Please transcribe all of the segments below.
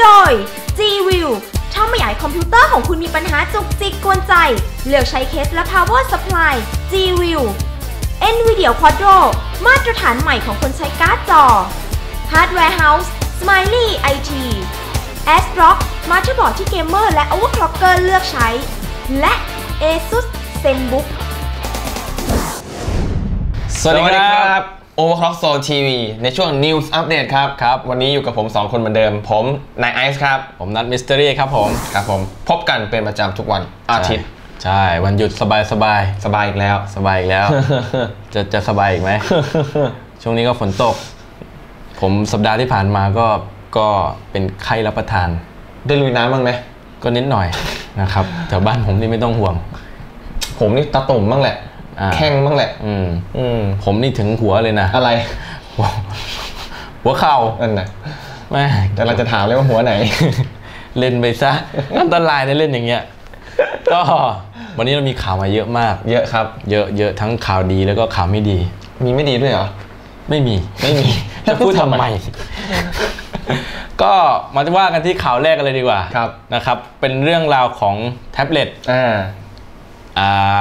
โดย G-View ถ้าไม่อยากให้คอมพิวเตอร์ของคุณมีปัญหาจุกจิกกวนใจ เลือกใช้เคสและ power supply G-View NVIDIA Quadro มาตรฐานใหม่ของคนใช้การ์ดจอ Hardware House Smiley IT ASRock มาตรบอร์ดที่เกมเมอร์และ overclocker เลือกใช้ และ ASUS ZenBook สวัสดีครับ Overclock Zone TV ในช่วง News Update ครับครับ วันนี้อยู่กับผม 2 คนเหมือนเดิม ผมนายไอซ์ครับ ผมนัดมิส t ต r รี่ครับผม ครับผม พบกันเป็นประจำทุกวันอาทิตย์ ใช่ วันหยุดสบายสบายสบายอีกแล้ว สบายอีกแล้ว จะจะสบายอีกไหม ช่วงนี้ก็ฝนตก ผมสัปดาห์ที่ผ่านมาก็ก็เป็นไข้รับประทาน ได้ลุยน้ำบ้างไหมก็นิดหน่อยนะครับแถวบ้านผมนี่ไม่ต้องห่วง ผมนี่ตาตุ่มบ้างแหละอ่า แข้งบ้างแหละอืมอืมผมนี่ถึงหัวเลยนะ อะไร หัวหัวเข่านั่นน่ะแม่แต่เราจะถามเลยว่าหัวไหน เล่นไปซะอันตรายนะเล่นอย่างเงี้ยก็วันนี้เรามีข่าวมาเยอะมาก เยอะครับ เยอะเยอะทั้งข่าวดีแล้วก็ข่าวไม่ดี มีไม่ดีด้วยเหรอ ไม่มี ไม่มี จะพูดทำไม ก็มาว่ากันที่ข่าวแรกกันเลยดีกว่า ครับ นะครับ เป็นเรื่องราวของแท็บเล็ต อ่าอ่า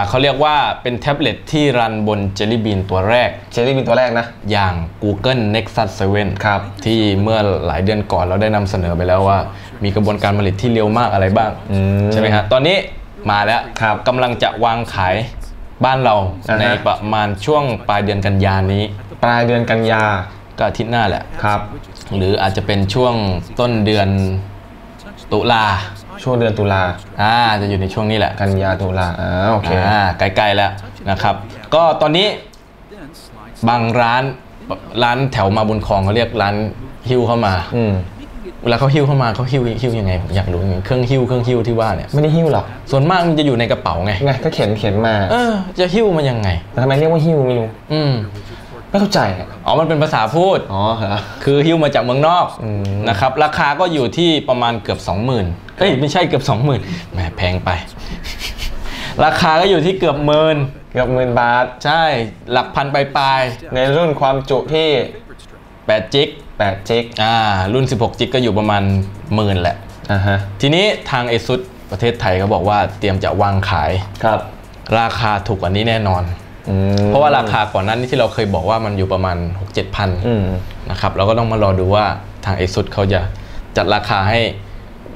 เขาเรียกว่าเป็นแท็บเล็ตที่รันบน Jelly Bean ตัวแรกเจลลี่เป็นตัวแรกนะ อย่าง Google Nexus 7 ครับ ที่เมื่อหลายเดือนก่อนเราได้นำเสนอไปแล้วว่า มีกระบวนการผลิตที่เร็วมากอะไรบ้างอืมใช่ไหมฮะ ตอนนี้มาแล้วครับกำลังจะวางขายบ้านเราอ่าฮะในประมาณช่วงปลายเดือนกันยานี้ ปลายเดือนกันยาก็อาทิตย์หน้าแหละครับ หรืออาจจะเป็นช่วงต้นเดือนตุลา ช่วงเดือนตุลาอ่าจะอยู่ในช่วงนี้แหละ กันยาตุลาอ่าโอเคอ่าใกล้ๆแล้วนะครับ ก็ตอนนี้บางร้านร้านแถวมาบุญคลองเขาเรียกร้านฮิ้วเข้ามาอืมเวลาเขาหิ้วเข้ามาเขาหิ้วหิ้วยังไงผมอยากรู้จริงๆเครื่องหิ้วเครื่องหิ้วที่ว่าเนี่ยไม่ได้หิ้วหรอกส่วนมากมันจะอยู่ในกระเป๋าไงไงก็เข็นเข็นมา เออจะหิ้วมายังไงแต่ทำไมเรียกว่าหิ้วไม่รู้อืม ไม่เข้าใจอะอ๋อ มันเป็นภาษาพูด อ๋อเหรอคือหิ้วมาจากเมืองนอกอืมนะครับ ราคาก็อยู่ที่ประมาณเกือบ 20,000เอ้ย ไม่ใช่เกือบ 20,000แหมแพงไป ราคาก็อยู่ที่เกือบหมื่น เกือบหมื่นบาท ใช่ หลักพันปลายในรุ่นความจุที่ๆ8จิก8จิกอ่า รุ่น 16จิกก็อยู่ประมาณหมื่นแหละ อ่าฮะ ทีนี้ทางเอซุดประเทศไทยเขาบอกว่าเตรียมจะวางขาย ครับ ราคาถูกกว่านี้แน่นอนอืม เพราะว่าราคาก่อนหนั้นที่เราเคยบอกว่ามันอยู่ประมาณ 6 7พันอืมนะครับเราก็ต้องมารอดูว่าทางเอซุดเขาจะจัดราคาให้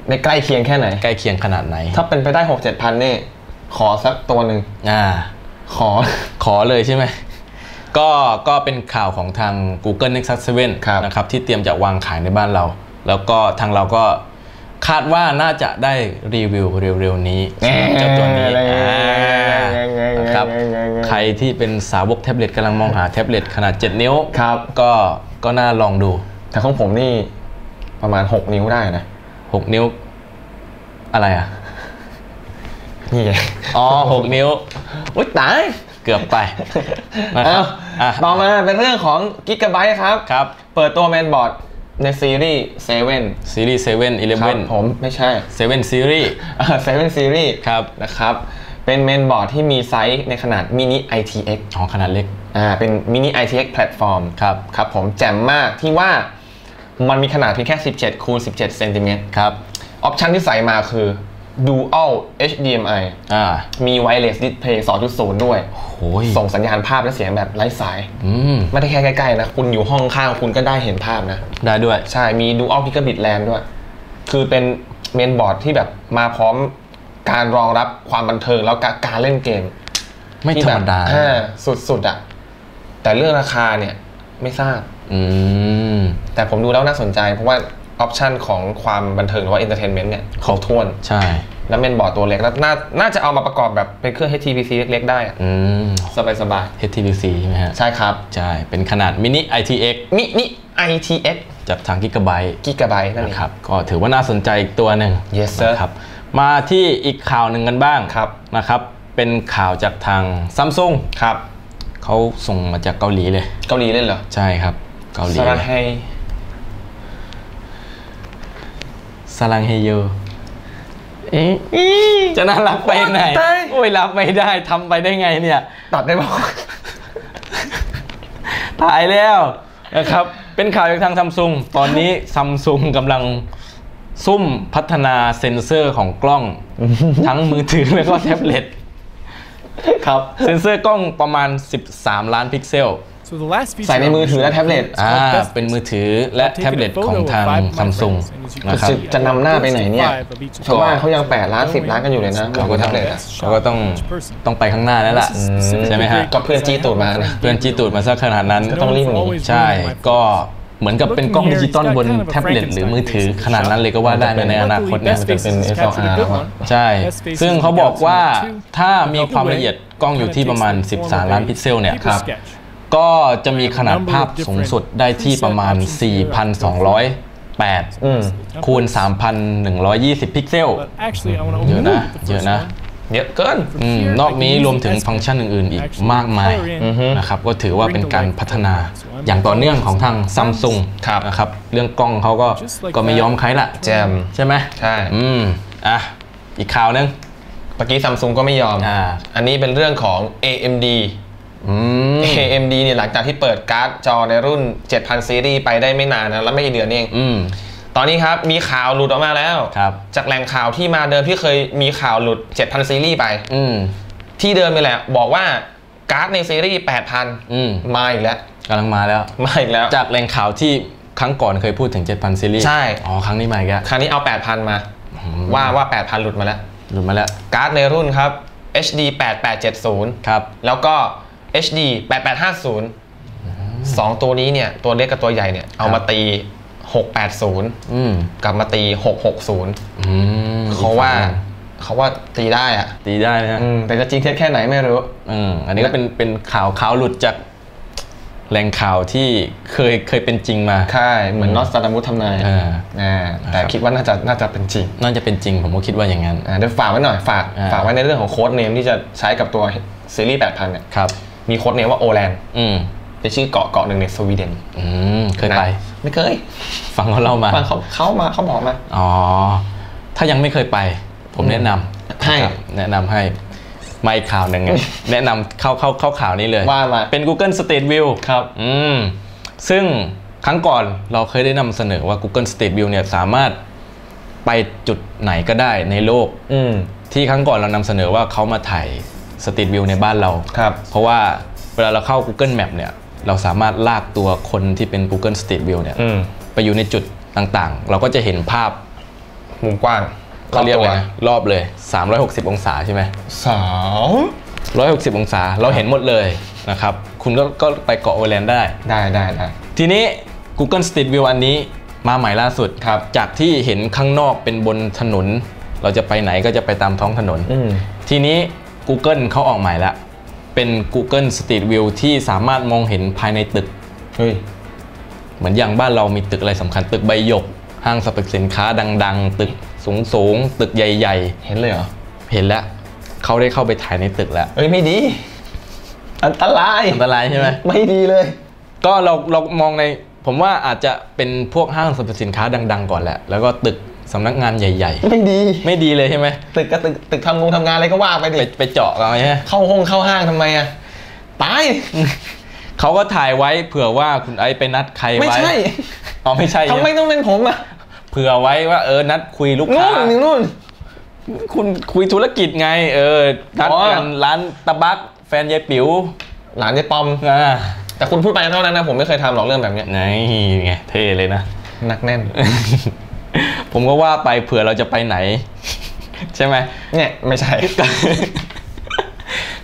ในใกล้เคียงแค่ไหน ใกล้เคียงขนาดไหน ถ้าเป็นไปได้ 6 7พันนี่ขอสักตัวหนึ่งอ่า ขอขอเลยใช่ไหมก็ก็เป็นข่าวของทาง Google Nexus ครับ7นะครับที่เตรียมจะวางขายในบ้านเรา แล้วก็ทางเราก็ คาดว่าน่าจะได้รีวิวเร็วๆนี้เจ้าตัวนี้อ่านะครับใครที่เป็นสาวกแท็บเล็ตกำลังมองหาแท็บเล็ตขนาด 7 นิ้วครับก็ก็น่าลองดู แต่ของผมนี่ประมาณ 6 นิ้วได้นะ 6 นิ้ว อะไรอะ นี่ไงอ๋อ 6 นิ้วอุ้ยตายเกือบไปนะครับอะต่อมาเป็นเรื่องของกิกะไบต์ครับครับ เปิดตัวแมนบอร์ด ในซีรีส์7ซีรีส์7ครับ11ผมไม่ใช่7ซีรีส์เซเว่นซีรีส์ครับนะครับเป็นเมนบอร์ดที่มีไซส์ในขนาดมินิ ITX ของขนาดเล็กอ่าเป็นมินิ ITX แพลตฟอร์มครับครับผมแจ่มมากที่ว่ามันมีขนาดเพียงแค่ 17คูณ17เซนติเมตรครับออปชันที่ใส่มาคือ Dual HDMI อ่ามี Wireless Display 2.0 ด้วยโอ้ยส่งสัญญาณภาพและเสียงแบบไร้สายอืมไม่ได้แค่ใกล้ๆนะ คุณอยู่ห้องข้างคุณก็ได้เห็นภาพนะ ได้ด้วย ใช่ มี Dual Gigabit LAN ด้วย คือเป็นเมนบอร์ดที่แบบมาพร้อมการรองรับความบันเทิงแล้วก็การเล่นเกม ไม่ที่ธรแบรบมดาอ่าสุดๆอะ แต่เรื่องราคาเนี่ยไม่ทราบอืมแต่ผมดูแล้วน่าสนใจเพราะว่า ออปชันของความบันเทิงหรือว่า entertainment เนี่ยครบถ้วน ใช่ แล้วเมนบอร์ดตัวเล็กแล้วน่าน่าจะเอามาประกอบแบบเป็นเครื่อง HTPC เล็ก ๆ ได้อะอืม สบายสบาย HTPC ใช่ไหมฮะ ๆใช่ครับ ใช่ เป็นขนาดมินิ ITX มินิ ITX จากทางกิกะไบต์ กิกะไบต์นั่นเอง นะครับก็ถือว่าน่าสนใจอีกตัวหนึ่ง Yes sir นะครับมาที่อีกข่าวหนึ่งกันบ้างครับ นะครับ เป็นข่าวจากทางซัมซุงครับเขาส่งมาจากเกาหลีเลย เกาหลีเล่นเหรอใช่ครับ เกาหลีสระไฮ ส ลังเฮโยเอ๊ะจะน่ารักไปไหน โอ้ยรับไม่ได้ทำไปได้ไงเนี่ย ตัดได้ป่าตายแล้วนะครับ เป็นข่าวจากทางซัมซุง ตอนนี้ซัมซุงกำลังซุ่มพัฒนาเซ็นเซอร์ของกล้อง ทั้งมือถือแล้วก็แท็บเล็ตครับ เซ็นเซอร์กล้องประมาณ 13 ล้านพิกเซล So the last feature ใส่ในมือถือและแท็บเล็ตอ่าเป็นมือถือและแท็บเล็ตของทางซัมซุงนะครับจะจะนำหน้าไปไหนเนี่ยชาวบ้านเขายังแปดล้านสิบล้านกันอยู่เลยนะเขามืก็อถือต้แท็องบเล็ตอะเขาก็ต้องต้องไปข้างหน้าแล้วล่ะใช่ไหมฮะก็เพื่อนจี้ตูดมานะเพื่อนจีตูดมาสักขนาดนั้นก็ต้องรีบหนีใช่ก็เหมือนกับเป็นกล้องดิจิตอลบนแท็บเล็ตหรือมือถือขนาดนั้นเลยก็ว่าได้ในอนาคตเนี่ยมันจะเป็น SLR แล้วอะใช่ ซึ่งเขาบอกว่าถ้ามีความละเอียดกล้องอยู่ที่ประมาณ 13 ล้านพิกเซลเนี่ยครับ ก็จะมีขนาดภาพสูงสุดได้ที่ประมาณ 4,208อืมคูณ 3,120 พิกเซล But actually, I want to เยอะ open นะ up the เยอะ first นะ one. เยอะเกินอืมนอกนี้รวมถึงฟังก์ชันอื่น ๆ อีกมากมายนะครับ ก็ถือว่าเป็นการพัฒนาอย่างต่อเนื่องของทางซัมซุงครับนะครับ เรื่องกล้องเขาก็ก็ไม่ยอมใครละแจมใช่ไหมใช่อืมอะอีกข่าวหนึงเมื่อกี้ซัมซุงก็ไม่ยอมอ่าอันนี้เป็นเรื่องของ AMD อืม AMD เนี่ยหลังจากที่เปิดการ์ดจอในรุ่น 7000 ซีรีส์ไปได้ไม่นานนะแล้วไม่กี่เดือนเองอืมตอนนี้ครับมีข่าวหลุดออกมาแล้วครับจากแหล่งข่าวที่มาเดิมที่เคยมีข่าวหลุด 7000 ซีรีส์ไปอืมที่เดิมนี่แหละ บอกว่าการ์ดในซีรีส์อืม8,000 มาอีกแล้วกำลังมาแล้ว มาอีกแล้ว จากแหล่งข่าวที่ครั้งก่อนเคยพูดถึง 7,000 ซีรีส์ ใช่ อ๋อ ครั้งนี้มาอีกแล้วคราวนี้เอา 8,000 มา ว่าว่า 8,000 หลุดมาแล้ว หลุดมาแล้ว การ์ดในรุ่นครับ HD 8870 ครับ แล้วก็ HD 8850สองตัวนี้เนี่ย ตัวเล็กกับตัวใหญ่เนี่ย เอามาตี 680อืมกลับมาตี 660อืมเขาว่าเขาว่าตีได้อะตีได้นะอืมแต่จะจริงเท็จแค่ไหนไม่รู้อืมอันนี้ก็เป็นเป็นข่าวข่าวหลุดจากแหล่งข่าวที่เคยเคยเป็นจริงมาใช่เหมือนนอสตาดามุสทำนายอ่าอ่าแต่นะครับคิดว่าน่าจะน่าจะเป็นจริง น่าจะเป็นจริงผมก็คิดว่าอย่างนั้นอ่าเดี๋ยวฝากไว้หน่อยฝากอ่าฝากไว้ในเรื่องของโค้ดเนมที่จะใช้กับตัวซีรีส์ 8,000 เนี่ยครับ มีโค้ดเนมว่าโอแลนด์อืมเป็นชื่อเกาะเกาะหนึ่งในสวีเดนอืมเคยไปนะไม่เคย ฟังเขาเล่ามาฟังเขาเขามาเขาบอกมาอ๋อ ถ้ายังไม่เคยไป ผมแนะนำให้นะครับแนะนำให้มาอีกข่าวหนึ่งไงแนะนำเข้าเข้าเข้าข่าวนี้เลยว่ามาเป็น Google Street View ครับ อืมซึ่งครั้งก่อนเราเคยได้นำเสนอว่า Google Street View เนี่ยสามารถไปจุดไหนก็ได้ในโลกอืมที่ครั้งก่อนเรานำเสนอว่าเขามาถ่าย Street View ในบ้านเราครับเพราะว่าเวลาเราเข้า Google Map เนี่ยเราสามารถลากตัวคนที่เป็น Google Street View เนี่ยอืมไปอยู่ในจุดต่างๆ เราก็จะเห็นภาพมุมกว้างเขาเรียกตัเลวยนะรอบเลย 360 องศาใช่ไหมสาว160องศาเราเห็นหมดเลยนะครับ คุณก็ก็ไปเกาะโอแลนด์ได้ได้ได้ได้ทีนี้ Google Street View อันนี้มาใหม่ล่าสุดครับ จากที่เห็นข้างนอกเป็นบนถนน เราจะไปไหนก็จะไปตามท้องถนนอืมทีนี้ Google เขาออกใหม่ละเป็น Google Street View ที่สามารถมองเห็นภายในตึก เฮ้ย เหมือนอย่างบ้านเรามีตึกอะไรสำคัญตึกใบหยก ห้างสรรพสินค้าดัง ๆ ตึกสูงๆ ตึกใหญ่เห็นเลยเหรอๆเห็นแล้วเขาได้เข้าไปถ่ายในตึกแล้ว เอ้ย ไม่ดี อันตราย อันตรายใช่ไหม ไม่ดีเลย ก็เราเรามองใน ผมว่าอาจจะเป็นพวกห้างสรรพสินค้าดัง ๆ ก่อนแหละ แล้วก็ตึก สำนักงานใหญ่ไม่ดีๆไม่ดีเลยใช่ไหมตึกกับตึกตึกทำงงทำงานอะไรก็ว่าไปดิไปไปเจาะกันใช่ไหมเข้าห้องเข้าห้างทำไมอะตายเขาก็ถ่ายไว้เผื่อว่าคุณไอซ์ไปนัดใครไม่ไว้ใช่อ๋อไม่ใช่ทำไมต้องเป็นผมอะเผื่อไว้ว่าเออนัดคุยลูกนู่ค้านหนึ่งนู่นคุณคุยธุรกิจไง เออนัดอ๋อกันร้านตะบักแฟนยายปิ๋วหลานยายปอมอ่าแต่คุณพูดไปเท่านั้นนะผมไม่เคยทำหรอกเรื่องแบบเนี้ยไงไงเท่เลยนะหนักแน่น ผมก็ว่าไปเผื่อเราจะไปไหน ใช่ไหมเนี่ยไม่ใช่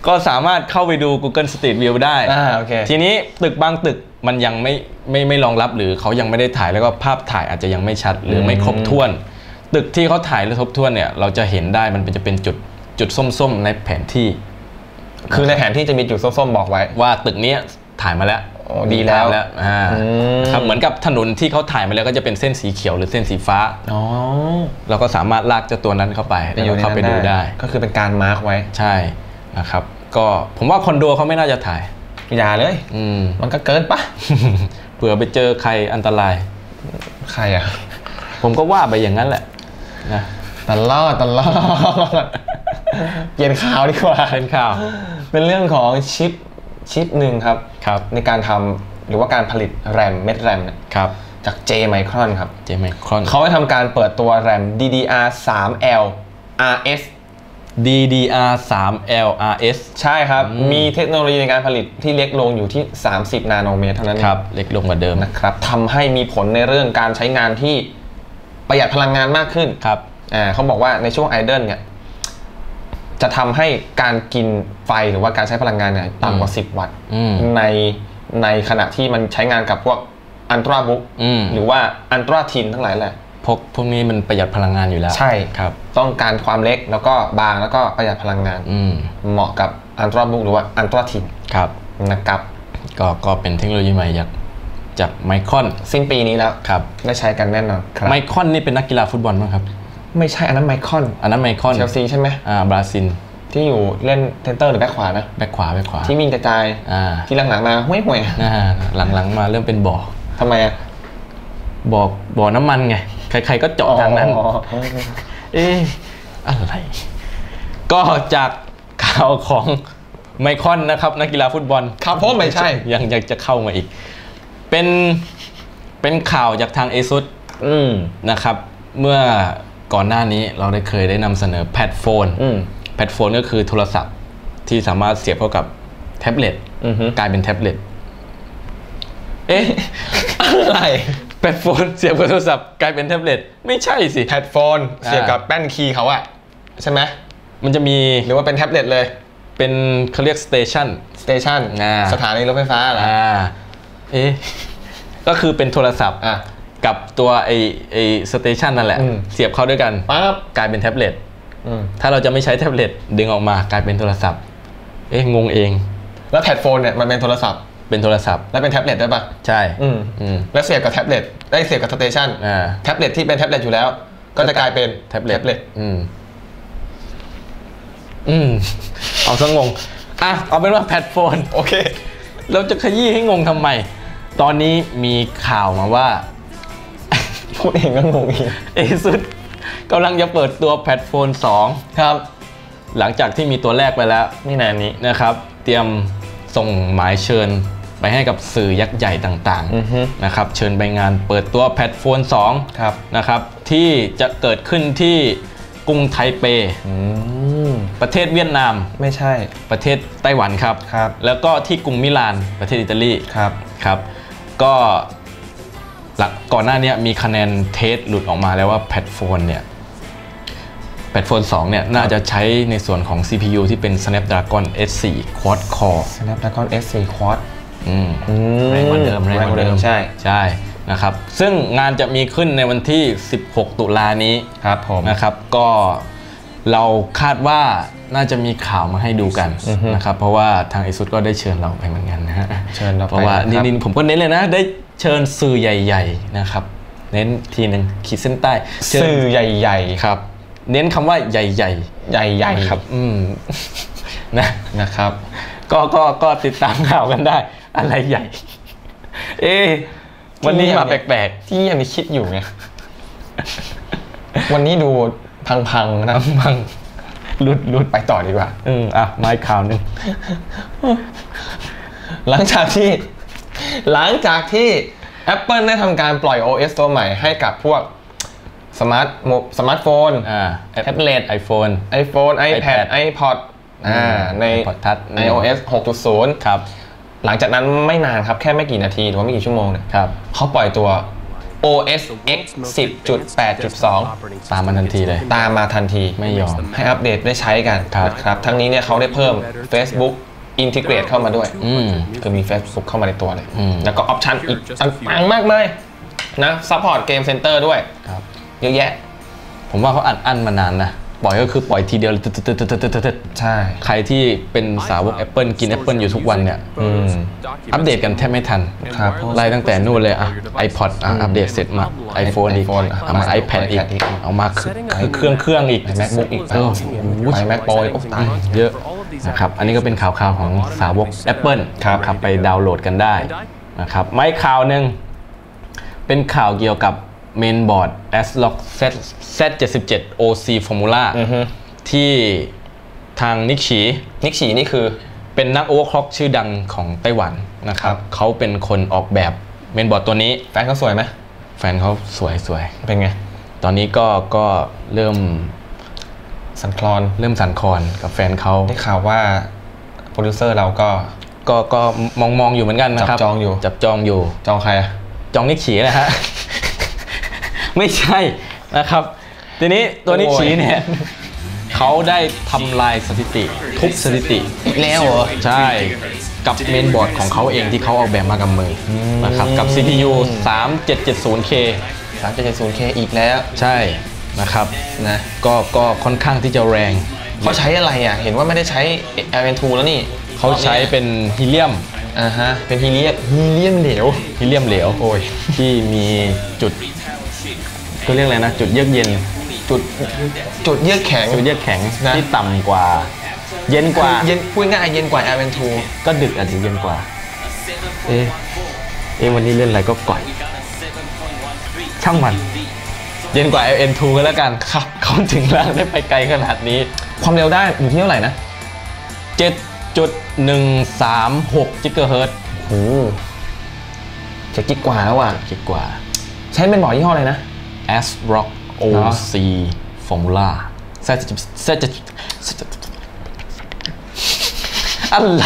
ก็สามารถเข้าไปดู Google Street View ได้อ่าโอเคทีนี้ตึกบางตึกมันยังไม่ไม่ไม่รองรับหรือเขายังไม่ได้ถ่ายแล้วก็ภาพถ่ายอาจจะยังไม่ชัดหรือไม่ครบถ้วน ตึกที่เขาถ่ายแล้วครบถ้วนเนี่ยเราจะเห็นได้มันเป็นจะเป็นจุดจุดส้มๆในแผนที่ คือในแผนที่จะมีจุดส้มๆบอกไว้ว่าตึกเนี้ยถ่ายมาแล้วโอ้ ดีแล้วมีภาพแล้วอ่าอืมครับเหมือนกับถนนที่เขาถ่ายมาแล้วก็จะเป็นเส้นสีเขียวหรือเส้นสีฟ้าอ๋อเราก็สามารถลากเจ้าตัวนั้นเข้าไปไปแล้วอยู่ก็ในเข้าไปนั้นดูได้ ก็คือเป็นการมาร์กไว้ใช่นะครับ ก็ผมว่าคอนโดเขาไม่น่าจะถ่ายอย่าเลยอืมมันก็เกินปะเผื่อไปเจอใครอันตราย ใครอะผมก็ว่าไปอย่างนั้นแหละนะตลอดตลอดเปลี่ยนข่าวดีกว่าเป็นข่าว เป็นเรื่องของชิป ชิปหนึ่งครับครับในการทำหรือว่าการผลิตแรมเม็ดแรมเนี่ยครับจาก J Micron ครับเจไมครอนเขาได้ทำการเปิดตัวแรม DDR 3L RS DDR 3 LRS ใช่ครับอืมมีเทคโนโลยีในการผลิตที่เล็กลงอยู่ที่ 30 นาโนเมตรเท่านั้นเองครับเล็กลงกว่าเดิมนะครับทำให้มีผลในเรื่องการใช้งานที่ประหยัดพลังงานมากขึ้นครับอ่าเขาบอกว่าในช่วงไอเดิลเนี่ย จะทำให้การกินไฟหรือว่าการใช้พลังงานเนี่ยต่ำกว่า 10 วัตต์อืมในในขณะที่มันใช้งานกับพวกอันตราบุ๊กอืมหรือว่าอันตราทินทั้งหลายแหละพวกพวกนี้มันประหยัดพลังงานอยู่แล้ว ใช่ครับ ต้องการความเล็กแล้วก็บางแล้วก็ประหยัดพลังงานอืมเหมาะกับอันตราบุ๊กหรือว่าอันตราทินครับนะครับก็ก็เป็นเทคโนโลยีใหม่จากจากไมคอนสิ้นปีนี้แล้วครับได้ใช้กันแน่นอนครับไมคอนนี่เป็นนักกีฬาฟุตบอลมั้งครับ ไม่ใช่อันนั้นไมคอนอันนั้นไมคอนเชลซีใช่ไหมอ่าบราซิลที่อยู่เล่นเทนเตอร์หรือแบ็คขวานะแบ็คขวาแบ็คขวาที่วิ่งกระจายอ่าที่หลังๆมาห่วยห่วยนะฮะหลังๆมาเริ่มเป็นบ่อๆทำไมอะบ่อบ่อน้ำมันไงใครๆก็เจาะทางนั้นอ๋อเอ๊ะอะไร ก็จากข่าวของไมคอนนะครับนักกีฬาฟุตบอลครับผมไม่ใช่ยังอยากจะเข้ามาอีก เป็นเป็นข่าวจากทางเอซุอืมนะครับ เมื่อ ก่อนหน้านี้เราได้เคยได้นำเสนอแพดโฟนอืมแพดโฟนก็คือโทรศัพท์ที่สามารถเสียบเข้ากับแท็บเล็ตอือฮึกลายเป็นแท็บเล็ตเอ๊ะอะไรแพดโฟนเสียบกับโทรศัพท์กลายเป็นแท็บเล็ตไม่ใช่สิแพดโฟนเสียบกับแป้นคีย์เขาอะใช่ไหมมันจะมีหรือว่าเป็นแท็บเล็ตเลย เป็นเขาเรียกสเตชันสเตชันอ่าสถานีรถไฟฟ้าเหรออ่าเอ๊ะก็คือเป็นโทรศัพท์อะ กับตัวไอไอสเตชันนั่นแหละอืมเสียบเข้าด้วยกันปั๊บกลายเป็นแท็บเล็ตอืมถ้าเราจะไม่ใช้แท็บเล็ตดึงออกมากลายเป็นโทรศัพท์ เอ๊ะงงเอง แล้วแพดโฟนเนี่ยมันเป็นโทรศัพท์เป็นโทรศัพท์ แล้วเป็นแท็บเล็ตได้ปะใช่อืมอืมแล้วเสียบกับแท็บเล็ตได้เสียบกับสเตชันอ่าแท็บเล็ตที่เป็นแท็บเล็ตอยู่แล้ว ก็จะกลายเป็นแท็บเล็ตแท็บเล็ตอืมอืมเอาซะงงอะเอาเป็นว่าแพดโฟนโอเค เราจะขยี้ให้งงทำไม ตอนนี้มีข่าวมาว่า พูดเองก็งงเองเอซุดกำลังจะเปิดตัวแพดโฟน 2 ครับ หลังจากที่มีตัวแรกไปแล้วนี่นานนี้นะครับ เตรียมส่งหมายเชิญไปให้กับสื่อยักษ์ใหญ่ต่างอือฮึๆนะครับเชิญไปงานเปิดตัวแพดโฟน 2 ครับนะครับที่จะเกิดขึ้นที่กรุงไทเปอืมประเทศเวียดนามไม่ใช่ ประเทศไต้หวันครับครับ แล้วก็ที่กรุงมิลานประเทศอิตาลีครับครับ ก็ หลังก่อนหน้านี้มีคะแนนเทสหลุดออกมาแล้วว่าแพดโฟนเนี่ยแพดโฟน2เนี่ยน่าจะใช้ในส่วนของ CPU ที่เป็น Snapdragon S4 Quad Core Snapdragon S4 Quad อืมอืมแรงกว่าเดิมแรงกว่าเดิมใช่ใช่นะครับซึ่งงานจะมีขึ้นในวันที่ 16 ตุลานี้ครับผมนะครับก็เราคาดว่าน่าจะมีข่าวมาให้ดูกันอือฮึนะครับเพราะว่าทาง ASUS ก็ได้เชิญเราไปเหมือนกันนะฮะเชิญเราไปเพราะว่านะครับนี่ผมก็เน้นเลยนะได้ เชิญสื่อใหญ่ ๆนะครับ เน้นทีหนึ่งขีดเส้นใต้เชิญสื่อใหญ่ครับ เน้นคำว่าใหญ่ๆ ใหญ่ๆๆครับ อืมนะนะครับ ก็ก็ก็ติดตามข่าวกันได้ อะไรใหญ่ เอ๊ะวันนี้มาแปลกที่ยังมีคิดอยู่ไงวันนี้ดูพังๆนะๆมังลุดลุดไปต่อดีกว่า อืมอะมาอีกข่าวหนึ่งหลังจากที่ หลังจากที่ Apple ได้ทำการปล่อย OS ตัวใหม่ให้กับพวกสมาร์ทโมสมาร์ทโฟนอ่าแท็บเล็ตไอโฟน iPhone iPad iPad iPod อ่าใน iPod Touch อืม iOS 6.0 ครับ หลังจากนั้นไม่นานครับ แค่ไม่กี่นาที หรือว่าไม่กี่ชั่วโมงเนี่ยครับเขาปล่อยตัว OS X 10.8.2 ตามมาทันทีเลย ตามมาทันที ไม่ยอม ให้อัปเดตได้ใช้กันครับนะครับ ทั้งนี้เนี่ยเขาได้เพิ่ม Facebook Integrate เข้ามาด้วย อืมคือมี Facebook เข้ามาในตัวเลยอืมแล้วก็ออปชันอีกต่างๆมากมายนะซัพพอร์ตเกมเซ็นเตอร์ด้วยครับเยอะแยะ ผมว่าเขาอัดอั้นมานานนะ ปล่อยก็คือปล่อยทีเดียวเลยตึ๊ดตึ๊ดตึ๊ดตึ๊ดตึ๊ดตึ๊ดใช่ ใครที่เป็นสาวก Apple กิน Apple อยู่ทุกวันเนี่ยอืมอัปเดตกันแทบไม่ทันครับไล่ตั้งแต่นู่นเลยอะ iPod อะอัปเดตเสร็จมา iPhone อีก iPhone เอามา iPad อีกอีก เอามาคือเครื่องเครื่องอีก MacBook อีกเออไป Mac Pro อีกโอ้ตายเยอะ นะครับอันนี้ก็เป็นข่าวข่าวๆของสาวก Apple ครับครับไปดาวน์โหลดกันได้นะครับไม่ข่าวหนึ่งเป็นข่าวเกี่ยวกับเมนบอร์ด ASRock Z Z77 OC Formula อือฮึที่ทางนิกฉีนิกฉีนี่คือเป็นนักโอเวอร์คล็อกชื่อดังของไต้หวันนะครับครับเขาเป็นคนออกแบบเมนบอร์ดตัวนี้ แฟนเขาสวยไหมแฟนเขาสวยสวยเป็นไง ตอนนี้ก็ก็เริ่ม สันคลอนเริ่มสั่นคลอนกับแฟนเขาได้ข่าวว่าโปรดิวเซอร์เราก็ก็ก็มองมองอยู่เหมือนกันนะครับจับจองอยู่จับจองอยู่จองใครอะจองนิกฉีนะฮะไม่ใช่นะครับ ทีนี้ตัวนิกฉีเนี่ยเขาได้ทำลายสถิติ ทุบสถิติอีกแล้วเหรอ ใช่ กับเมนบอร์ดของเขาเองที่เขาออกแบบมากับมืออนะครับ กับ CPU 3770K 370K อีกแล้ว ใช่ นะครับนะก็ก็ค่อนข้างที่จะแรงเขาใช้อะไรอะ เห็นว่าไม่ได้ใช้ LN2 แล้วนี่เขาใช้เป็นฮีเลียมอ่าฮะเป็นฮีเลียมฮีเลียมเหลวฮีเลียมเหลวโอ้ยที่มีจุดก็เรียกอะไรนะ จุดเยือกเย็น จุดจุดเยือกแข็งจุดเยือกแข็งนะที่ต่ำกว่า เย็นกว่าเย็นพูดง่ายๆเย็นกว่า LN2 ก็ดึกอาจจะเย็นกว่า เอ๊ะเอ๊ะวันนี้เล่นอะไรก็ก่อย ช่างมัน เย็นกว่า LN2 ก็แล้วกันครับเขาถึงล่างได้ไปไกลขนาดนี้ ความเร็วได้อยู่ที่เท่าไหร่นะ 7.136จิกะเฮิรตซ์โอ้โหจะกิกกว่าแล้วอะคิดกว่า ใช้เป็นบอร์ดยี่ห้ออะไรนะ S Rock เหรอ OC Formula เซจะเซจะอะไร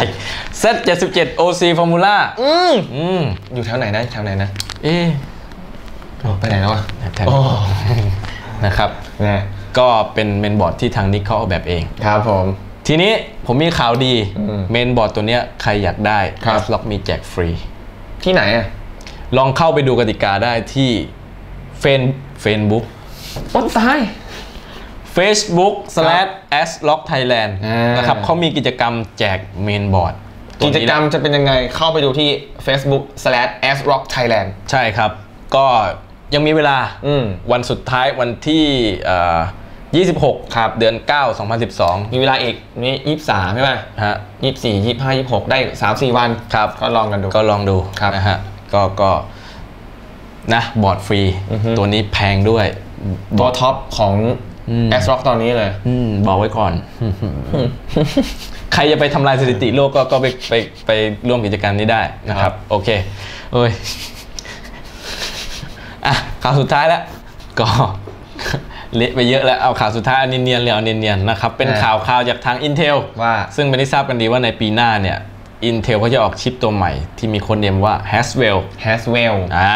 Z77 OC Formula อืมอืมอยู่แถวไหนนะ แถวไหนนะ เอ๊ะโอ้ ไปไหนแล้วอะแถวโอ้นะครับแน่ก็เป็นเมนบอร์ดที่ทางนิกเขาออกแบบเอง ครับผม ทีนี้ผมมีข่าวดีอืมเมนบอร์ดตัวเนี้ยใครอยากได้ครับล็อกมีแจกฟรี ที่ไหนอะ ลองเข้าไปดูกติกาได้ที่เฟนเฟซบุ๊กต้นตาย Facebook slash s lock Thailand อ่านนะครับเขามีกิจกรรมแจกเมนบอร์ดกิจกรรมจะเป็นยังไงเข้าไปดูที่ Facebook slash s rock thailand ใช่ครับ ก็ ยังมีเวลาอืมวันสุดท้ายวันที่เอ่อ26ครับเดือน 9 2012 มีเวลาอีกนี่ยี่สามใช่ไหมฮะยี่สี่ยี่ห้ายี่หกได้สามสี่วันครับ ก็ลองกันดูก็ลองดูครับนะฮะก็ก็นะบอร์ดฟรีอือฮึตัวนี้แพงด้วย ตัวท็อปของอืม s rock ตอนนี้เลยอืมบอกไว้ก่อน ใครจะไปทำลายสถิติโลกก็ก็ไปไปไปร่วมกิจกรรมนี้ได้นะคครัรับบโอเค เอ้ย อะข่าวสุดท้ายแล้วก็เละไปเยอะแล้วเอาข่าวสุดท้ายเอาเนียนๆเลยเอาเนียนๆนะครับเป็นข่าวข่าวจากทาง Intel ว่าซึ่งเป็นที่ทราบกันดีว่าในปีหน้าเนี่ย Intel เขาจะออกชิปตัวใหม่ ที่มีคนเรียกว่า Haswell Haswell อ่า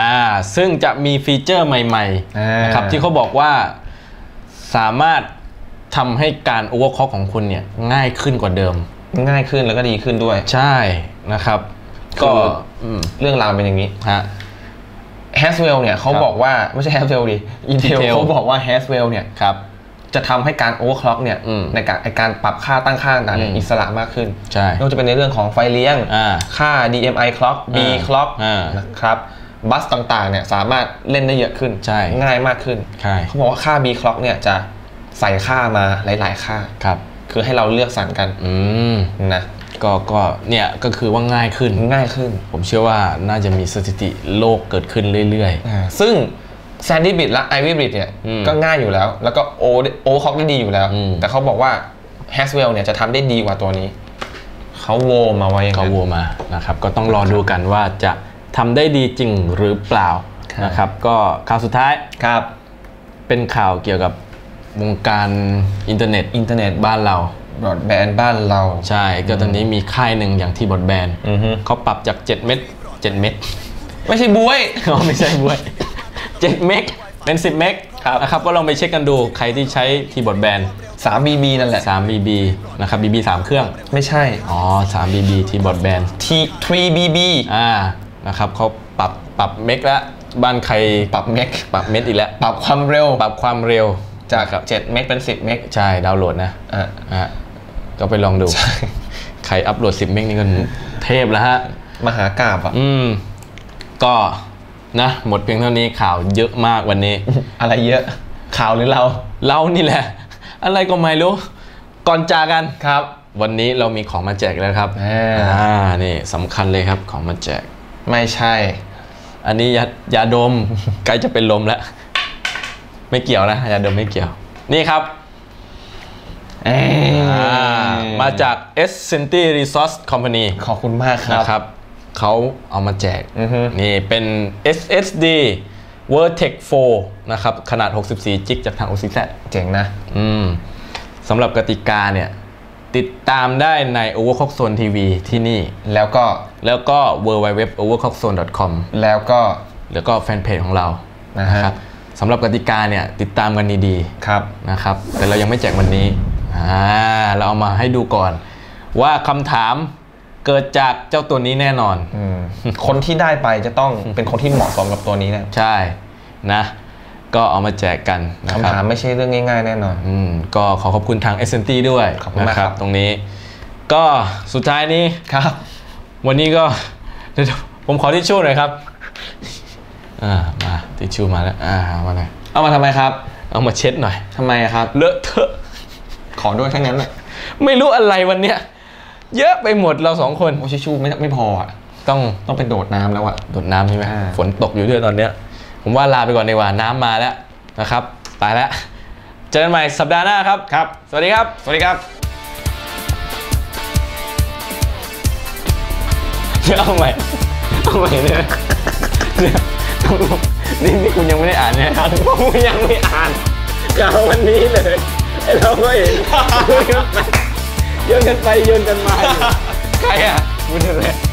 ซึ่งจะมีฟีเจอร์ใหม่อ่าๆนะครับที่เขาบอกว่าสามารถทำให้การโอเวอร์คล็อกของคุณเนี่ยง่ายขึ้นกว่าเดิม ง่ายขึ้นแล้วก็ดีขึ้นด้วย ใช่นะครับ ก็คืออืมเรื่องราวเป็นอย่างนี้ฮะ Haswell เนี่ยเขาครับบอกว่าไม่ใช่ Haswell ดิ Intel Intel เขาบอกว่า Haswell เนี่ยครับจะทำให้การ overclock เนี่ยอืมในการในการปรับค่าตั้งค่าต่างๆเนี่ยอืมอิสระมากขึ้นใช่ไม่ว่าจะเป็นในเรื่องของไฟเลี้ยงอ่าค่า DMI clock B อ่า clock อ่านะครับบัสต่างๆเนี่ยสามารถเล่นได้เยอะขึ้นใช่ง่ายมากขึ้นใช่เขาบอกว่าค่า B clock เนี่ยจะใส่ค่ามาหลาย ๆ ค่าครับคือให้เราเลือกสรรกันอืมนะ ก็ก็เนี่ยก็คือว่าง่ายขึ้น ง่ายขึ้น ผมเชื่อว่าน่าจะมีสถิติโลกเกิดขึ้นเรื่อยอ่าซึ่ง Sandy Bit และ Ivy Bit เนี่ยอืมก็ง่ายอยู่แล้ว แล้วก็โอโอคอกได้ดีอยู่แล้วอืมแต่เขาบอกว่า Haswell เนี่ยจะทำได้ดีกว่าตัวนี้ เขาโวมาไว้อๆย่างเขานั้นวัวมานะครับก็ต้องรอดูกันว่าจะทำได้ดีจริงหรือเปล่าครับนะครับก็ข่าวสุดท้ายครับ เป็นข่าวเกี่ยวกับวงการอินเทอร์เน็ตอินเทอร์เน็ตบ้านเรา บรอดแบนด์บ้านเรา ใช่ก็ตอนนี้มีค่ายหนึ่งอย่างที่บอดแบนอือฮึเขาปรับจาก 7 เม็ด7เม็ดไม่ใช่บวยอ๋อไม่ใช่บวย7เมกเป็น 10 เมกครับนะครับก็ลองไปเช็คกันดูใครที่ใช้ทีบอร์ดแบน3 BB นั่นแหละ3 BB นะครับ BB 3เครื่อง ไม่ใช่ อ๋อ3 BB ทีบอร์ดแบน T 3 BB อ่านะครับเขาปรับปรับเมกแล้วบ้านใครปรับเมกปรับเม็ดอีกแล้ว ปรับความเร็ว ปรับความเร็วจาก7เมกเป็น10เมกใช่ ดาวน์โหลดนะอะอะ ก็ไปลองดูใครอัพโหลด10เมกนี่ก็เทพแล้วฮะ มหากราบอะอืม ก็นะหมดเพียงเท่านี้ข่าวเยอะมากวันนี้ อะไรเยอะ ข่าวหรือเรา เรานี่แหละ อะไรก็ไม่รู้ ก่อนจากกันครับ วันนี้เรามีของมาแจกแล้วครับอ่าอ่านี่สำคัญเลยครับของมาแจก ไม่ใช่ อันนี้ยายาดมใกล้จะเป็นลมแล้ว ไม่เกี่ยวนะยาดมไม่เกี่ยว นี่ครับเอ้ยอ่า มาจาก e s c e n t i Resource Company ขอบคุณมากครับนะครับเขาเอามาแจกอือฮึนี่เป็น SSD Vertex 4 นะครับ ขนาด 64 จิกจากทาง OCZ เจ๋งนะอืมสำหรับกติกาเนี่ย ติดตามได้ใน Overclock Zone TV ที่นี่ แล้วก็แล้วก็ www.overclockzone.com แล้วก็แล้วก็แฟนเพจของเรานะฮะครับสำหรับกติกาเนี่ย ติดตามกันดีครับๆนะครับ แต่เรายังไม่แจกวันนี้ อ่าเราเอามาให้ดูก่อน ว่าคำถามเกิดจากเจ้าตัวนี้แน่นอนอืมคนที่ได้ไปจะต้องเป็นคนที่เหมาะสมกับตัวนี้นะใช่นะ ก็เอามาแจกกันนะคคำรับถามไม่ใช่เรื่องง่าย ๆ แน่นอนอืมก็ขอขอบคุณทาง s อ t ด้วยขอบคุณมากนะครับ ตรงนี้ ก็สุดท้ายนี้ครับ วันนี้ก็เดี๋ยวผมขอทิชชู่หน่อยครับอ่ามาทิชชู่มาแล้วอ่าเอามาเลยเอามาทำไมครับ เอามาเช็ดหน่อยทำไมครับเลอะเทอะ ขอด้วยแค่นั้นแหละไม่รู้อะไรวันเนี้ยเยอะไปหมดเราสองคนโอชิชูไม่ไม่พออะต้องต้องเป็นโดดน้ำแล้วอะโดดน้ำใช่ไหมอ่าฝนตกอยู่ด้วยตอนเนี้ย ผมว่าลาไปก่อนดีกว่าน้ำมาแล้วนะครับตายแล้วเจอกันใหม่สัปดาห์หน้าครับครับ สวัสดีครับ สวัสดีครับเดี๋ยวเอาใหม่เอาใหม่เนี่ยเนี่ยต้องนี่นี่คุณยังไม่ได้อ่านเนี่ยครับผมยังไม่อ่านกล่าววันนี้เลยไอ้ เราก็เห็นโยนกันไปโยนกันไปโยนกันมาอยู่ใครอะคุณเลย